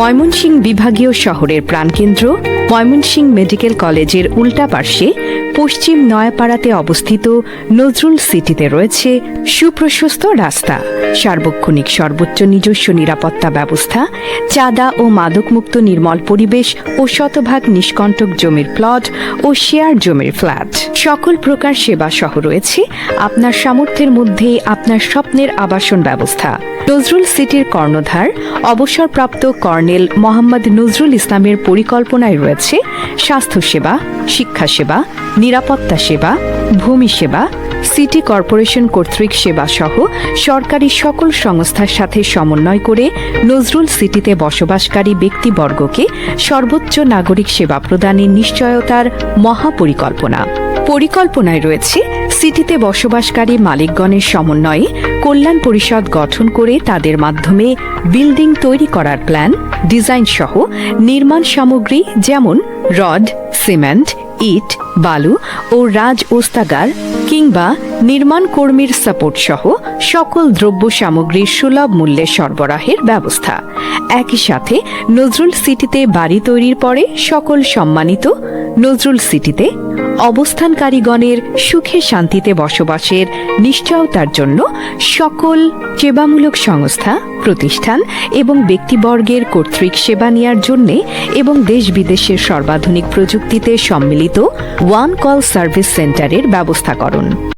ময়মনসিংহ বিভাগীয় শহরের প্রাণকেন্দ্র, ময়মনসিংহ মেডিকেল কলেজের উল্টা পার্শ্বে পশ্চিম নয়াপাড়াতে অবস্থিত নজরুল সিটিতে রয়েছে সুপ্রশস্ত রাস্তা। সার্বক্ষণিক সর্বোচ্চ নিজস্ব নিরাপত্তা ব্যবস্থা, চাঁদা ও মাদকমুক্ত নির্মল পরিবেশ ও শতভাগ নিষ্কণ্টক জমির প্লট ও শেয়ার জমির ফ্ল্যাট। সকল প্রকার সেবা সহ রয়েছে। আপনার সামর্থ্যের মধ্যে আপনার স্বপ্নের আবাসন ব্যবস্থা। নজরুল সিটির কর্ণধার, অবসরপ্রাপ্ত কর্নেল মোহাম্মদ নজরুল ইসলামের পরিকল্পনায় রয়েছে স্বাস্থ্যসেবা শিক্ষাসেবা নিরাপত্তা সেবা, ভূমি সেবা, সিটি কর্পোরেশন কর্তৃক সেবা সহ সরকারি সকল সংস্থার সাথে সমন্বয় করে নজরুল সিটিতে বসবাসকারী ব্যক্তিবর্গকে সর্বোচ্চ নাগরিক সেবা প্রদানের নিশ্চয়তার মহাপরিকল্পনা। পরিকল্পনায় রয়েছে সিটিতে বসবাসকারী মালিকগণের সমন্বয়ে কল্যাণ পরিষদ গঠন করে তাদের মাধ্যমে বিল্ডিং তৈরি করার প্ল্যান, ডিজাইন সহ নির্মাণ সামগ্রী যেমন রড, সিমেন্ট, ইট, বালু ও রাজ ওস্তাগার কিংবা নির্মাণ কর্মীর সাপোর্ট সহ সকল দ্রব্য সামগ্রীর সুলভ মূল্যে সরবরাহের ব্যবস্থা। একই সাথে নজরুল সিটিতে বাড়ি তৈরির পরে সকল সম্মানিত নজরুল সিটিতে অবস্থানকারীগণের সুখে শান্তিতে বসবাসের নিশ্চয়তার জন্য সকল সেবামূলক সংস্থা, প্রতিষ্ঠান এবং ব্যক্তিবর্গের কর্তৃক সেবা নেওয়ার জন্য এবং দেশ বিদেশের সর্বাধুনিক প্রযুক্তিতে সম্মিলিত ওয়ান কল সার্ভিস সেন্টারের ব্যবস্থাকরণ